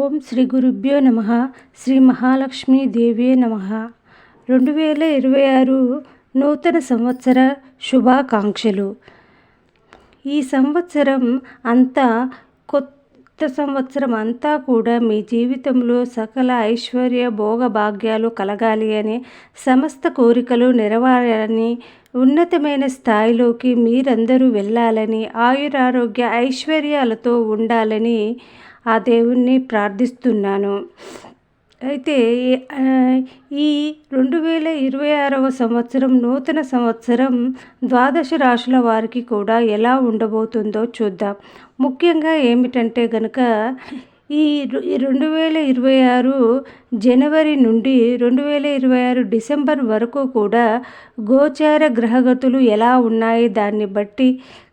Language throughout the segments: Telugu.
ఓం శ్రీ గురుభ్యో నమ శ్రీ మహాలక్ష్మీ దేవే నమ. రెండు వేల ఇరవై ఆరు నూతన సంవత్సర శుభాకాంక్షలు. ఈ సంవత్సరం అంతా కొత్త సంవత్సరం అంతా కూడా మీ జీవితంలో సకల ఐశ్వర్య భోగ భాగ్యాలు కలగాలి అని సమస్త కోరికలు నెరవేరాలని ఉన్నతమైన స్థాయిలోకి మీరందరూ వెళ్ళాలని ఆయురారోగ్య ఐశ్వర్యాలతో ఉండాలని ఆ దేవుణ్ణి ప్రార్థిస్తున్నాను. అయితే ఈ రెండు వేల ఇరవై ఆరవ సంవత్సరం నూతన సంవత్సరం ద్వాదశ రాశుల వారికి కూడా ఎలా ఉండబోతుందో చూద్దాం. ముఖ్యంగా ఏమిటంటే గనక ఈ రెండు వేల ఇరవై ఆరు జనవరి నుండి రెండు వేల ఇరవై ఆరు డిసెంబర్ వరకు కూడా గోచార గ్రహగతులు ఎలా ఉన్నాయి? దాన్ని బట్టి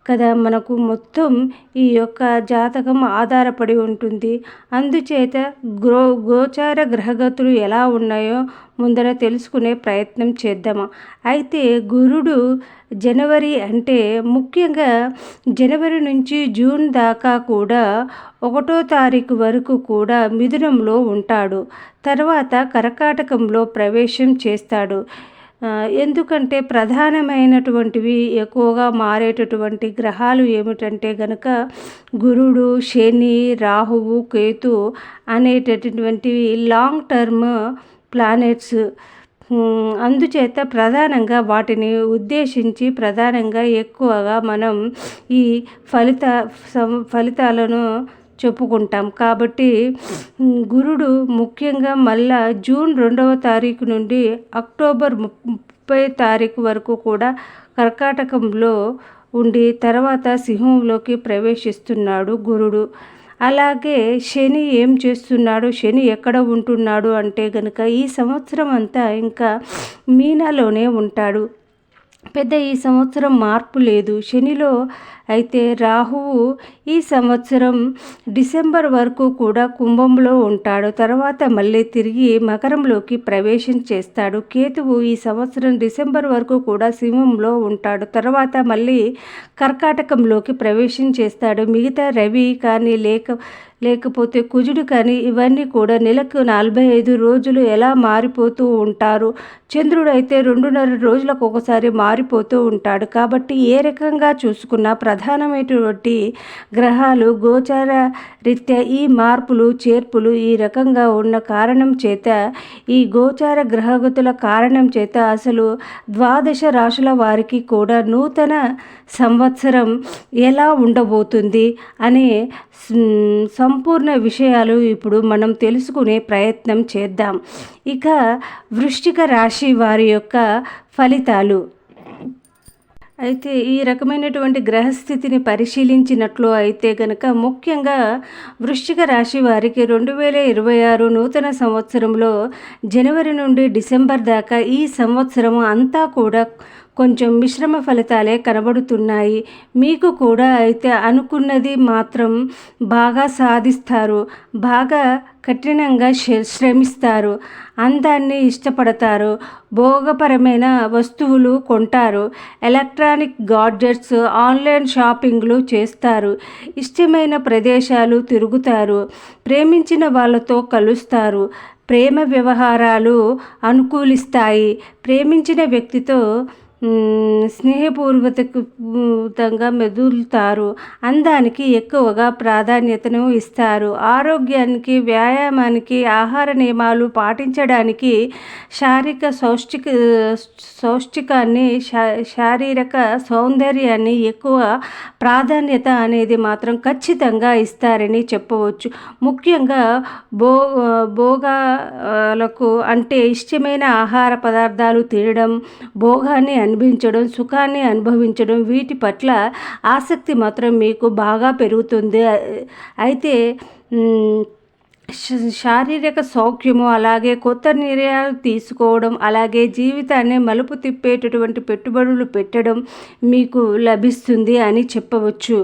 కదా మనకు మొత్తం ఈ యొక్క జాతకం ఆధారపడి ఉంటుంది. అందుచేత గ్రో గోచార గ్రహగతులు ఎలా ఉన్నాయో ముందర తెలుసుకునే ప్రయత్నం చేద్దాము? అయితే గురుడు జనవరి అంటే ముఖ్యంగా జనవరి నుంచి జూన్ దాకా కూడా ఒకటో తారీఖు వరకు కూడా మిథునంలో ఉంటాడు. తర్వాత కర్కాటకంలో ప్రవేశం చేస్తాడు. ఎందుకంటే ప్రధానమైనటువంటివి ఎక్కువగా మారేటటువంటి గ్రహాలు ఏమిటంటే గనక గురుడు శని రాహువు కేతు అనేటటువంటివి లాంగ్ టర్మ్ ప్లానెట్స్ అందుచేత ప్రధానంగా వాటిని ఉద్దేశించి ప్రధానంగా ఎక్కువగా మనం ఈ ఫలిత ఫలితాలను చెప్పుకుంటాం. కాబట్టి గురుడు ముఖ్యంగా మళ్ళా జూన్ రెండవ తారీఖు నుండి అక్టోబర్ ముప్పై తారీఖు వరకు కూడా కర్కాటకంలో ఉండి తర్వాత సింహంలోకి ప్రవేశిస్తున్నాడు గురుడు. అలాగే శని ఏం చేస్తున్నాడు? శని ఎక్కడ ఉంటున్నాడు అంటే గనుక ఈ సంవత్సరం అంతా ఇంకా మీనాలోనే ఉంటాడు. పెద్ద ఈ సంవత్సరం మార్పు లేదు. శనిలో అయితే రాహువు ఈ సంవత్సరం డిసెంబర్ వరకు కూడా కుంభంలో ఉంటాడు. తర్వాత మళ్ళీ తిరిగి మకరంలోకి ప్రవేశం చేస్తాడు. కేతువు ఈ సంవత్సరం డిసెంబర్ వరకు కూడా సింహంలో ఉంటాడు. తర్వాత మళ్ళీ కర్కాటకంలోకి ప్రవేశం చేస్తాడు. మిగతా రవి కానీ లేక లేకపోతే కుజుడు కానీ ఇవన్నీ కూడా నెలకు నలభై ఐదు రోజులు ఎలా మారిపోతూ ఉంటారు? చంద్రుడు అయితే రెండున్నర రోజులకు ఒకసారి మారిపోతూ ఉంటాడు. కాబట్టి ఏ రకంగా చూసుకున్నా ప్రధానమైనటువంటి గ్రహాలు గోచార రీత్యా ఈ మార్పులు చేర్పులు ఈ రకంగా ఉన్న కారణం చేత ఈ గోచార గ్రహగతుల కారణం చేత అసలు ద్వాదశ రాశుల వారికి కూడా నూతన సంవత్సరం ఎలా ఉండబోతుంది అనే సంపూర్ణ విషయాలు ఇప్పుడు మనం తెలుసుకునే ప్రయత్నం చేద్దాం. ఇక వృష్టిక రాశి వారి యొక్క ఫలితాలు. అయితే ఈ రకమైనటువంటి గ్రహస్థితిని పరిశీలించినట్లు అయితే గనక ముఖ్యంగా వృశ్చిక రాశి వారికి రెండు వేల ఇరవై ఆరు నూతన సంవత్సరంలో జనవరి నుండి డిసెంబర్ దాకా ఈ సంవత్సరం అంతా కూడా కొంచెం మిశ్రమ ఫలితాలే కనబడుతున్నాయి. మీకు కూడా అయితే అనుకున్నది మాత్రం బాగా సాధిస్తారు. బాగా కఠినంగా శ్రమిస్తారు. అందాన్ని ఇష్టపడతారు. భోగపరమైన వస్తువులు కొంటారు. ఎలక్ట్రానిక్ గాడ్జెట్స్ ఆన్లైన్ షాపింగ్లు చేస్తారు. ఇష్టమైన ప్రదేశాలు తిరుగుతారు. ప్రేమించిన వాళ్ళతో కలుస్తారు. ప్రేమ వ్యవహారాలు అనుకూలిస్తాయి. ప్రేమించిన వ్యక్తితో స్నేహపూర్వతంగా మెదులుతారు. అందానికి ఎక్కువగా ప్రాధాన్యతను ఇస్తారు. ఆరోగ్యానికి వ్యాయామానికి ఆహార నియమాలు పాటించడానికి శారీరక సౌష్టిక సౌష్టికాన్ని శారీరక సౌందర్యాన్ని ఎక్కువ ప్రాధాన్యత అనేది మాత్రం ఖచ్చితంగా ఇస్తారని చెప్పవచ్చు. ముఖ్యంగా భో భోగాలకు అంటే ఇష్టమైన ఆహార పదార్థాలు తినడం భోగాన్ని అనిపించడం సుఖాన్ని అనుభవించడం వీటి పట్ల ఆసక్తి మాత్రం మీకు బాగా పెరుగుతుంది. అయితే శారీరక సౌఖ్యము అలాగే కొత్త నిర్ణయాలు తీసుకోవడం అలాగే జీవితాన్ని మలుపు తిప్పేటటువంటి పెట్టుబడులు పెట్టడం మీకు లభిస్తుంది అని చెప్పవచ్చు.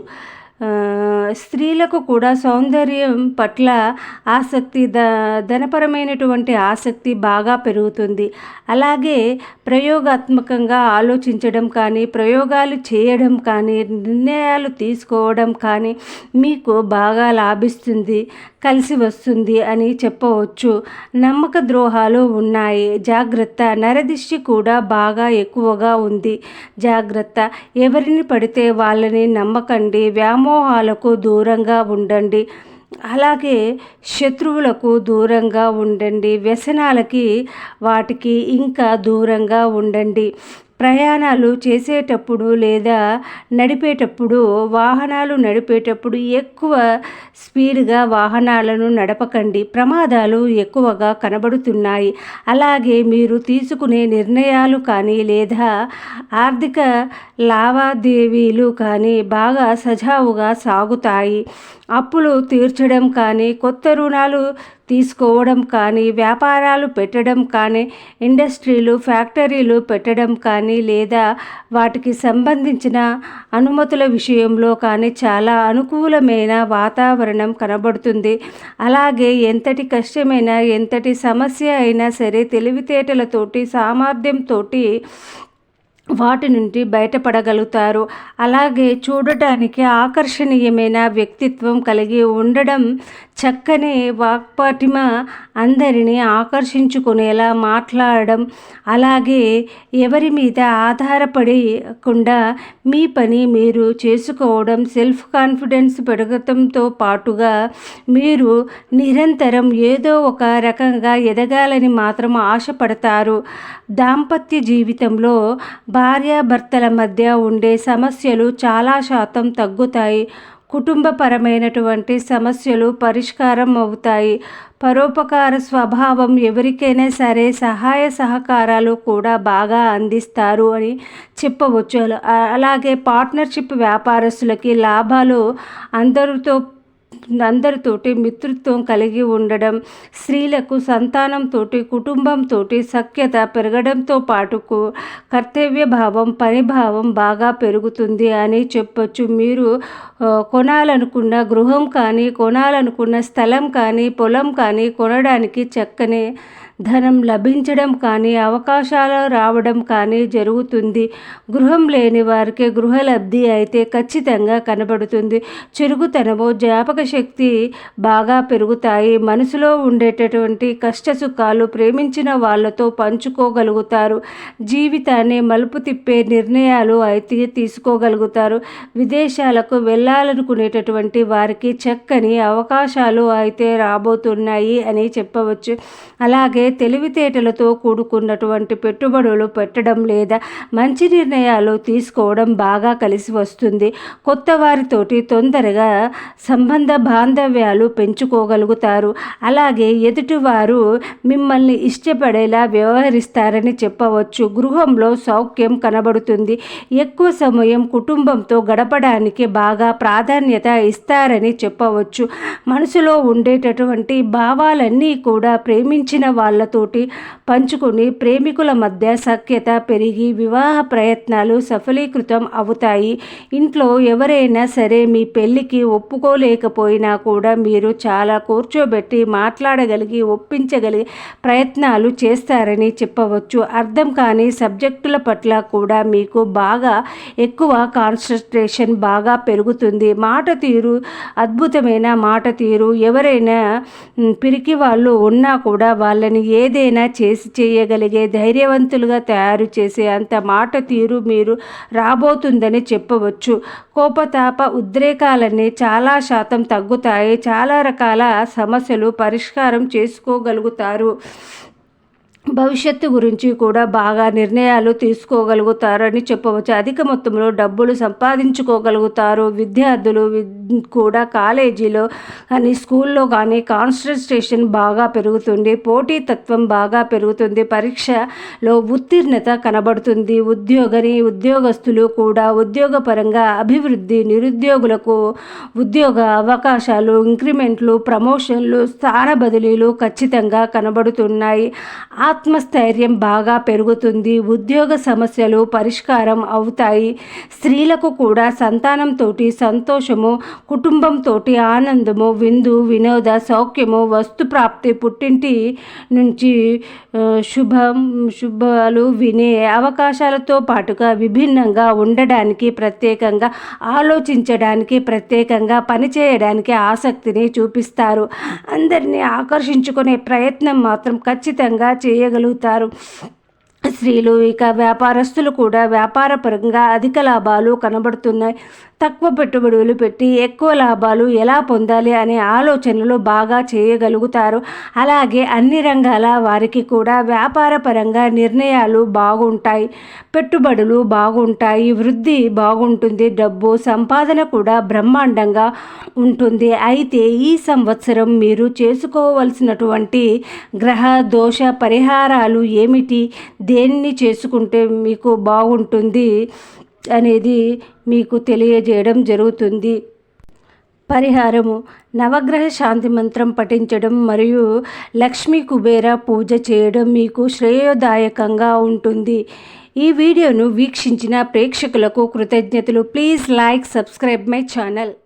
స్త్రీలకు కూడా సౌందర్యం పట్ల ఆసక్తి ద ధనపరమైనటువంటి ఆసక్తి బాగా పెరుగుతుంది. అలాగే ప్రయోగాత్మకంగా ఆలోచించడం కానీ ప్రయోగాలు చేయడం కానీ నిర్ణయాలు తీసుకోవడం కానీ మీకు బాగా లాభిస్తుంది కలిసి వస్తుంది అని చెప్పవచ్చు. నమ్మక ద్రోహాలు ఉన్నాయి. జాగ్రత్త. నరదిష్టి కూడా బాగా ఎక్కువగా ఉంది. జాగ్రత్త. ఎవరిని పడితే వాళ్ళని నమ్మకండి. వ్యామ వ్యామోహాలకు దూరంగా ఉండండి. అలాగే శత్రువులకు దూరంగా ఉండండి. వ్యసనాలకి వాటికి ఇంకా దూరంగా ఉండండి. ప్రయాణాలు చేసేటప్పుడు లేదా నడిపేటప్పుడు వాహనాలు నడిపేటప్పుడు ఎక్కువ స్పీడ్గా వాహనాలను నడపకండి. ప్రమాదాలు ఎక్కువగా కనబడుతున్నాయి. అలాగే మీరు తీసుకునే నిర్ణయాలు కానీ లేదా ఆర్థిక లావాదేవీలు కానీ బాగా సజావుగా సాగుతాయి. అప్పులు తీర్చడం కానీ కొత్త రుణాలు తీసుకోవడం కానీ వ్యాపారాలు పెట్టడం కానీ ఇండస్ట్రీలు ఫ్యాక్టరీలు పెట్టడం కానీ లేదా వాటికి సంబంధించిన అనుమతుల విషయంలో కానీ చాలా అనుకూలమైన వాతావరణం కనబడుతుంది. అలాగే ఎంతటి కష్టమైన ఎంతటి సమస్య అయినా సరే తెలివితేటలతోటి సామర్థ్యంతో వాటి నుండి బయటపడగలుగుతారు. అలాగే చూడటానికి ఆకర్షణీయమైన వ్యక్తిత్వం కలిగి ఉండడం చక్కని వాక్పటిమ అందరినీ ఆకర్షించుకునేలా మాట్లాడడం అలాగే ఎవరి మీద ఆధారపడకుండా మీ పని మీరు చేసుకోవడం సెల్ఫ్ కాన్ఫిడెన్స్ పెరగటంతో పాటుగా మీరు నిరంతరం ఏదో ఒక రకంగా ఎదగాలని మాత్రం ఆశపడతారు. దాంపత్య జీవితంలో భార్యాభర్తల మధ్య ఉండే సమస్యలు చాలా శాతం తగ్గుతాయి. కుటుంబపరమైనటువంటి సమస్యలు పరిష్కారం అవుతాయి. పరోపకార స్వభావం ఎవరికైనా సరే సహాయ సహకారాలు కూడా బాగా అందిస్తారు అని చెప్పవచ్చు. అలాగే పార్ట్నర్షిప్ వ్యాపారస్తులకి లాభాలు అందరితో అందరితోటి మిత్రత్వం కలిగి ఉండడం స్త్రీలకు సంతానంతోటి కుటుంబంతోటి సఖ్యత పెరగడంతో పాటుకు కర్తవ్య భావం పనిభావం బాగా పెరుగుతుంది అని చెప్పొచ్చు. మీరు కొనాలనుకున్న గృహం కానీ కొనాలనుకున్న స్థలం కానీ పొలం కానీ కొనడానికి చక్కని ధనం లభించడం కానీ అవకాశాలు రావడం కానీ జరుగుతుంది. గృహం లేని వారికి గృహలబ్ధి అయితే ఖచ్చితంగా కనబడుతుంది. చురుగుతనము జ్ఞాపక శక్తి బాగా పెరుగుతాయి. మనసులో ఉండేటటువంటి కష్ట సుఖాలు ప్రేమించిన వాళ్ళతో పంచుకోగలుగుతారు. జీవితాన్ని మలుపు తిప్పే నిర్ణయాలు అయితే తీసుకోగలుగుతారు. విదేశాలకు వెళ్ళాలనుకునేటటువంటి వారికి చక్కని అవకాశాలు అయితే రాబోతున్నాయి అని చెప్పవచ్చు. అలాగే తెలివితేటలతో కూడుకున్నటువంటి పెట్టుబడులు పెట్టడం లేదా మంచి నిర్ణయాలు తీసుకోవడం బాగా కలిసి వస్తుంది. కొత్త వారితోటి తొందరగా సంబంధ బాంధవ్యాలు పెంచుకోగలుగుతారు. అలాగే ఎదుటివారు మిమ్మల్ని ఇష్టపడేలా వ్యవహరిస్తారని చెప్పవచ్చు. గృహంలో సౌఖ్యం కనబడుతుంది. ఎక్కువ సమయం కుటుంబంతో గడపడానికి బాగా ప్రాధాన్యత ఇస్తారని చెప్పవచ్చు. మనసులో ఉండేటటువంటి భావాలన్నీ కూడా ప్రేమించిన వాళ్ళతోటి పంచుకొని ప్రేమికుల మధ్య సఖ్యత పెరిగి వివాహ ప్రయత్నాలు సఫలీకృతం అవుతాయి. ఇంట్లో ఎవరైనా సరే మీ పెళ్ళికి ఒప్పుకోలేకపోయినా కూడా మీరు చాలా కూర్చోబెట్టి మాట్లాడగలిగి ఒప్పించగలిగే ప్రయత్నాలు చేస్తారని చెప్పవచ్చు. అర్థం కాని సబ్జెక్టుల పట్ల కూడా మీకు బాగా ఎక్కువ కాన్సన్ట్రేషన్ బాగా పెరుగుతుంది. మాట తీరు అద్భుతమైన మాట తీరు ఎవరైనా పిరికి వాళ్ళు ఉన్నా కూడా వాళ్ళని ఏదైనా చే చేసి చేయగలిగే ధైర్యవంతులుగా తయారు చేసే అంత మాట తీరు మీరు రాబోతుందని చెప్పవచ్చు. కోపతాప ఉద్రేకాలన్నీ చాలా శాతం తగ్గుతాయి. చాలా రకాల సమస్యలు పరిష్కారం చేసుకోగలుగుతారు. భవిష్యత్తు గురించి కూడా బాగా నిర్ణయాలు తీసుకోగలుగుతారని చెప్పవచ్చు. అధిక మొత్తంలో డబ్బులు సంపాదించుకోగలుగుతారు. విద్యార్థులు కూడా కాలేజీలో కానీ స్కూల్లో కానీ కాన్సన్ట్రేషన్ బాగా పెరుగుతుంది. పోటీతత్వం బాగా పెరుగుతుంది. పరీక్షలో ఉత్తీర్ణత కనబడుతుంది. ఉద్యోగని ఉద్యోగస్తులు కూడా ఉద్యోగపరంగా అభివృద్ధి నిరుద్యోగులకు ఉద్యోగ అవకాశాలు ఇంక్రిమెంట్లు ప్రమోషన్లు స్థాన బదిలీలు ఖచ్చితంగా కనబడుతున్నాయి. ఆత్మస్థైర్యం బాగా పెరుగుతుంది ఉద్యోగ సమస్యలు పరిష్కారం అవుతాయి. స్త్రీలకు కూడా సంతానంతో సంతోషము కుటుంబంతో ఆనందము విందు వినోద సౌఖ్యము వస్తు ప్రాప్తి పుట్టింటి నుంచి శుభం శుభాలు వినే అవకాశాలతో పాటుగా విభిన్నంగా ఉండడానికి ప్రత్యేకంగా ఆలోచించడానికి ప్రత్యేకంగా పనిచేయడానికి ఆసక్తిని చూపిస్తారు. అందరినీ ఆకర్షించుకునే ప్రయత్నం మాత్రం ఖచ్చితంగా చేయగలుగుతారు. స్త్రీలు ఇక వ్యాపారస్తులు కూడా వ్యాపారపరంగా అధిక లాభాలు కనబడుతున్నాయి. తక్కువ పెట్టుబడులు పెట్టి ఎక్కువ లాభాలు ఎలా పొందాలి అనే ఆలోచనలు బాగా చేయగలుగుతారు. అలాగే అన్ని రంగాల వారికి కూడా వ్యాపారపరంగా నిర్ణయాలు బాగుంటాయి. పెట్టుబడులు బాగుంటాయి వృద్ధి బాగుంటుంది డబ్బు సంపాదన కూడా బ్రహ్మాండంగా ఉంటుంది. అయితే ఈ సంవత్సరం మీరు చేసుకోవలసినటువంటి గ్రహ దోష పరిహారాలు ఏమిటి? దేన్ని చేసుకుంటే మీకు బాగుంటుంది? అనేది మీకు తెలియజేయడం జరుగుతుంది. పరిహారము. నవగ్రహ శాంతి మంత్రం పఠించడం మరియు లక్ష్మీ కుబేర పూజ చేయడం మీకు శ్రేయోదాయకంగా ఉంటుంది. ఈ వీడియోను వీక్షించిన ప్రేక్షకులకు కృతజ్ఞతలు. Please like subscribe my channel.